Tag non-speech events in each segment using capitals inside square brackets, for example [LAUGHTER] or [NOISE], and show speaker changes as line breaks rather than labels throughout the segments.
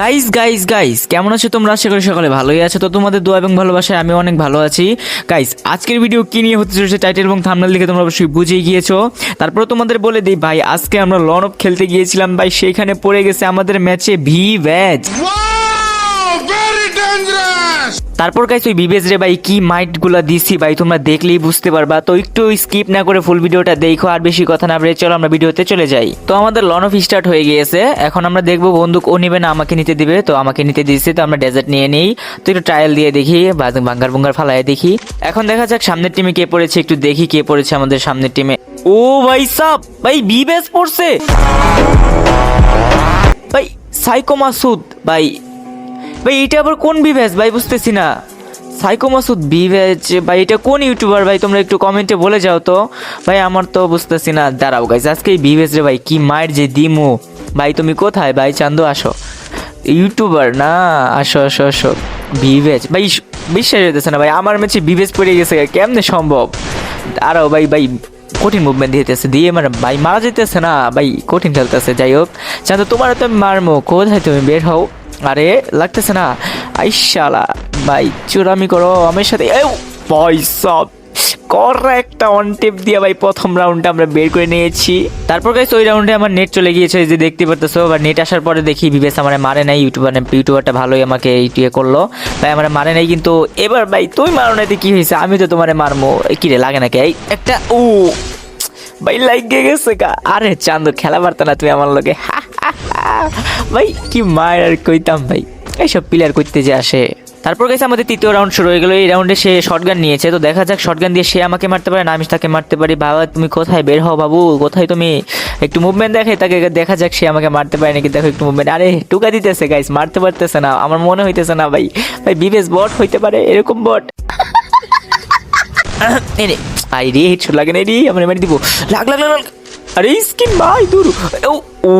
Guys guys guys কেমন আছো তোমরা? করি সকালে ভালোই আছো। তো তোমাদের দোয়া এবং ভালোবাসায় আমি অনেক ভালো আছি। গাইস আজকের ভিডিও কী নিয়ে হতে চলেছে টাইটেল এবং থামনাল দেখে তোমরা অবশ্যই বুঝেই গিয়েছো। তারপরে তোমাদের বলে দিই, ভাই, আজকে আমরা লন অফ খেলতে গিয়েছিলাম। ভাই, সেইখানে পড়ে গেছে আমাদের ম্যাচে ভি ভ্যাজ! তারপর গাইস ওই বিবেজ রে ভাই, কি মাইটগুলা দিছি ভাই, তোমরা দেখলেই বুঝতে পারবা। তো একটু স্কিপ না করে ফুল ভিডিওটা দেখো, আর বেশি কথা না বলে চলো আমরা ভিডিওতে চলে যাই। তো আমাদের লন অফ স্টার্ট হয়ে গিয়েছে। এখন আমরা দেখব বন্দুক, ও নিবে না, আমাকে নিতে দিবে। তো আমাকে নিতে দিয়েছে তো আমরা ডেজার্ট নিয়ে নেই। তো একটু ট্রায়াল দিয়ে দেখি বাঙ্গার বুঙ্গার ফালায় দেখি। এখন দেখা যাক সামনের টিমে কে পড়েছে, একটু দেখি কে পড়েছে আমাদের সামনের টিমে ও ভাই সাপ! ভাই বিবেজ পড়ছে! ভাই সাইকো মাসুদ! ভাই ভাই এটা আবার কোন বিভেজ? ভাই, বুঝতেছি না। সাইকো মাসুদ বিভেজ, ভাই, এটা কোন ইউটিউবার? ভাই, তোমরা একটু কমেন্টে বলে যাও তো। ভাই, আমার তো বুঝতেছি না। দাঁড়াও গাইজ আজকে এই বিভেজ রে ভাই, কি মায়ের যে দিমু। ভাই, তুমি কোথায়? ভাই, চান্দু, আসো। ইউটিউবার, না, আসো আসো আসো। বিভেজ, ভাই বিশ্বাস হইতেছে না, ভাই, আমার ম্যাচে বিভেজ পড়ে গেছে, কেমনে সম্ভব? আরও ভাই ভাই, কঠিন মুভমেন্ট দিতেছে, দিয়ে মানে ভাই, মারা যেতেছে না, ভাই, কঠিন খেলতেছে, যাই হোক। চান্দু, তোমার তো মারমো, কোথায় তুমি বের হও? আরে লাগতেছে না। আইসালা ভাই চুরামি করো আমার সাথে ভাই সব। কর একটা অন টেপ দিয়ে ভাই প্রথম রাউন্ডটা আমরা বের করে নিয়েছি। তারপর গাইস ওই রাউন্ডে আমার নেট চলে গিয়েছে যে দেখতে পারতেছো বা নেট আসার পরে দেখি বিবেশ আমার মারে নাই ইউটিউবার ইউটিউবারটা ভালোই আমাকে ইয়ে করল। ভাই আমার মারে নাই কিন্তু এবার ভাই তুই মারো নাইতে কি হয়েছে? আমি তো তোমারে মারমো। এই কি রে লাগে নাকি? এই একটা ও ভাই লাগে গেছে কা আরে চান্দু খেলা পারতো না তুমি আমার হা, হা। ভাই কি মায়ের আর কইতাম ভাই? এইসব প্লেয়ার করতে যে আসে। তারপর গেছে আমাদের তৃতীয় রাউন্ড শুরু হয়ে গেল। এই রাউন্ডে সে শটগান নিয়েছে। তো দেখা যাক শটগান দিয়ে সে আমাকে মারতে পারে না আমি তাকে মারতে পারি। বাবা তুমি কোথায়? বের হও বাবু কোথায় তুমি? একটু মুভমেন্ট দেখে তাকে দেখা যাক সে আমাকে মারতে পারে নাকি। দেখো একটু মুভমেন্ট আরে টুকা দিতেছে গাইস মারতে পারতেছে না। আমার মনে হইতেছে না ভাই। ভাই বিবেশ বট হইতে পারে এরকম বট আই [LAUGHS] রে হেডশট লাগে না রে আমরা মেরে দিব। লাগ লাগ লাগ। আরে স্কিন ভাই দূর ও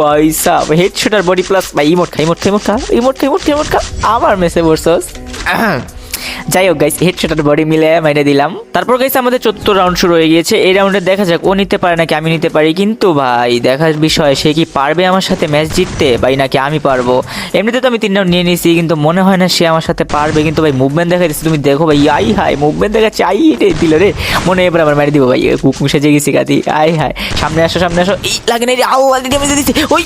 ভাই সাব হেড শুটার বডি প্লাস ভাই ইমোট খাই ইমোট খা ইমোট খা ইমোট খা ইমোট খা আবার মেসে বসছস। যাই হোক গাইস হেডশট আর বডি মিলে মাইনে দিলাম। তারপর গাইস আমাদের চতুর্থ রাউন্ড শুরু হয়ে গিয়েছে। এই রাউন্ডে দেখা যাক, ও নিতে পারে নাকি আমি নিতে পারি। কিন্তু ভাই, দেখার বিষয়, সে কি পারবে আমার সাথে ম্যাচ জিততে? ভাই, নাকি আমি পারব? এমনিতে তো আমি তিন রাউন্ড নিয়ে নিয়েছি কিন্তু মনে হয় না সে আমার সাথে পারবে। কিন্তু ভাই মুভমেন্ট দেখা যাচ্ছে, তুমি দেখো ভাই, আই হাই মুভমেন্ট দেখা চাই রে, দিল রে। মনে এবার আবার মেরে দিব, ভাই। কুক মুসে জেগেছি গাদি আই হাই সামনে আসো সামনে আসো। এই, লাগে না রে, আল্লাহ, দিদি, আমি দিচ্ছি ওই!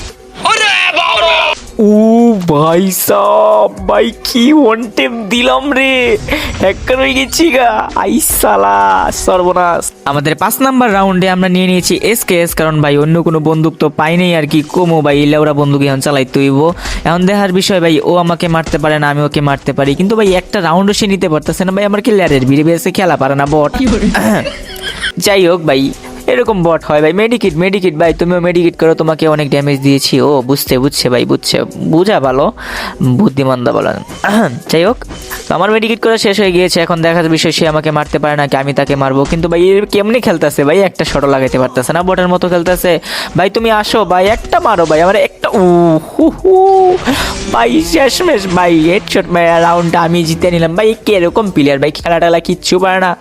ও ভাই সব ভাই কি ওয়ান টেপ দিলাম রে। হ্যাকার হয়ে গেছি গা। আই সালা সর্বনাশ। আমাদের পাঁচ নাম্বার রাউন্ডে আমরা নিয়ে নিয়েছি এসকেএস কারণ ভাই অন্য কোনো বন্দুক তো পাই নাই আর কি। কমো ভাই লেওরা বন্দুক এখন চালাই তুইব। এখন দেখার বিষয় ভাই ও আমাকে মারতে পারে না আমি ওকে মারতে পারি। কিন্তু ভাই একটা রাউন্ডও সে নিতে পারতেছে না ভাই আমার কি ল্যারের ভিড়ে বেসে খেলা পারে না বট। যাই হোক ভাই এরকম বট হয় ভাই। মেডিকিট মেডিকিট ভাই, তুমিও মেডিকিট করো, তোমাকে অনেক ড্যামেজ দিয়েছি। ও, বুঝতে, বুঝছে ভাই, বুঝছে। বুঝা ভালো, বুদ্ধিমান্দা বলো। যাই হোক, তো আমার মেডিকিট করা শেষ হয়ে গিয়েছে। এখন দেখার বিষয়, সে আমাকে মারতে পারে না কি আমি তাকে মারবো। কিন্তু ভাই কেমনি খেলতেছে ভাই? একটা শট লাগাইতে পারতেছে না, বটের মতো খেলতেছে। ভাই, তুমি আসো ভাই, একটা মারো ভাই, আমার একটা উ, হু হু। ভাই, শেষমেশ ভাই হেডশট রাউন্ডটা আমি জিতে নিলাম। ভাই কীরকম প্লেয়ার ভাই খেলা টেলা কিচ্ছু পারে না।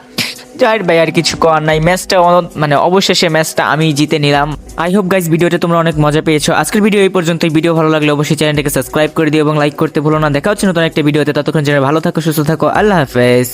যাই ভাই আর কিছু করার নাই। ম্যাচটা মানে অবশেষে ম্যাচটা আমি জিতে নিলাম। আই হোপ গাইজ ভিডিওটা তোমরা অনেক মজা পেয়েছ। আজকের ভিডিও এই পর্যন্ত ভিডিও ভালো লাগলে অবশ্যই চ্যানেলটাকে সাবস্ক্রাইব করে দিও এবং লাইক করতে ভুলো না। দেখা হচ্ছে নতুন একটা ভিডিওতে ততক্ষণ জেনে ভালো থাকো, সুস্থ থাকো। আল্লাহ হাফেজ।